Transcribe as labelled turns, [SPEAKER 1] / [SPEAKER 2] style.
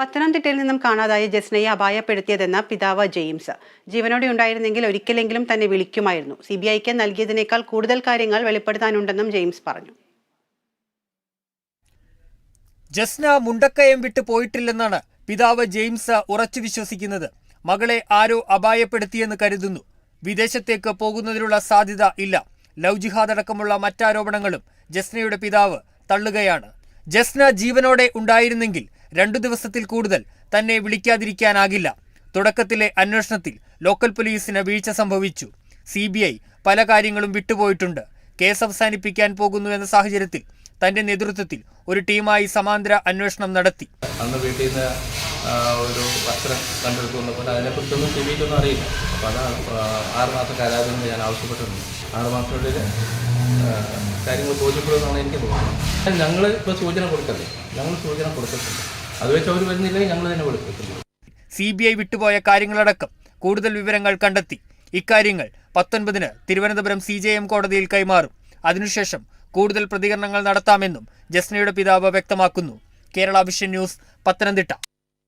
[SPEAKER 1] പത്തനംതിട്ടയിൽ നിന്നും കാണാതായ ജസ്നയെ അപായപ്പെടുത്തിയതെന്ന പിതാവ് ജെയിംസ്. ജീവനോടെ ഉണ്ടായിരുന്നെങ്കിൽ ഒരിക്കലെങ്കിലും തന്നെ വിളിക്കുമായിരുന്നു. സി ബി ഐക്ക് നൽകിയതിനേക്കാൾ കൂടുതൽ കാര്യങ്ങൾ വെളിപ്പെടുത്താനുണ്ടെന്നും ജെയിംസ് പറഞ്ഞു.
[SPEAKER 2] ജസ്ന മുണ്ടക്കയം വിട്ടു പോയിട്ടില്ലെന്നാണ് പിതാവ് ജെയിംസ് ഉറച്ചു വിശ്വസിക്കുന്നത്. മകളെ ആരോ അപായപ്പെടുത്തിയെന്ന് കരുതുന്നു. വിദേശത്തേക്ക് പോകുന്നതിനുള്ള സാധ്യത ഇല്ല. ലവ് ജിഹാദ് അടക്കമുള്ള മറ്റാരോപണങ്ങളും ജസ്നയുടെ പിതാവ് തള്ളുകയാണ്. ജസ്ന ജീവനോടെ ഉണ്ടായിരുന്നെങ്കിൽ രണ്ടു ദിവസത്തിൽ കൂടുതൽ തന്നെ വിളിക്കാതിരിക്കാനാകില്ല. തുടക്കത്തിലെ അന്വേഷണത്തിൽ ലോക്കൽ പോലീസിന് വീഴ്ച സംഭവിച്ചു. സി പല കാര്യങ്ങളും വിട്ടുപോയിട്ടുണ്ട്. കേസ് അവസാനിപ്പിക്കാൻ പോകുന്നു എന്ന സാഹചര്യത്തിൽ തന്റെ നേതൃത്വത്തിൽ ഒരു ടീമായി സമാന്തര അന്വേഷണം നടത്തി.
[SPEAKER 3] അന്ന് വീട്ടിൽ നിന്ന് ഒരു വസ്ത്രം കണ്ടെടുത്തു വന്നപ്പോൾ അതിനെക്കുറിച്ചൊന്നും ടി വിക്കൊന്നും അറിയില്ല. അപ്പോൾ അതാണ് ആറുമാസം ആറ് മാസം കാലാവധി ഞാൻ ആവശ്യപ്പെട്ടിട്ടുണ്ട്. ആറ് മാസത്തിനുള്ളിൽ കാര്യങ്ങൾ ബോധ്യപ്പെടുമെന്നാണ് എനിക്ക് തോന്നുന്നത്. ഞങ്ങൾ ഇപ്പോൾ സൂചന കൊടുക്കല്ലേ? ഞങ്ങൾ സൂചന കൊടുത്തിട്ടുണ്ട് അത് വെച്ച് അവർ വരുന്നില്ലെങ്കിൽ ഞങ്ങൾ തന്നെ വെളിപ്പെടുത്തുന്നു
[SPEAKER 2] സി ബി ഐ വിട്ടുപോയ കാര്യങ്ങളടക്കം കൂടുതൽ വിവരങ്ങൾ കണ്ടെത്തി. ഇക്കാര്യങ്ങൾ പത്തൊൻപതിന് തിരുവനന്തപുരം സി ജെ എം കോടതിയിൽ കൈമാറും. അതിനുശേഷം കൂടുതൽ പ്രതികരണങ്ങൾ നടത്താമെന്നും ജസ്നയുടെ പിതാവ് വ്യക്തമാക്കുന്നു. Kerala vision news Pathanamthitta.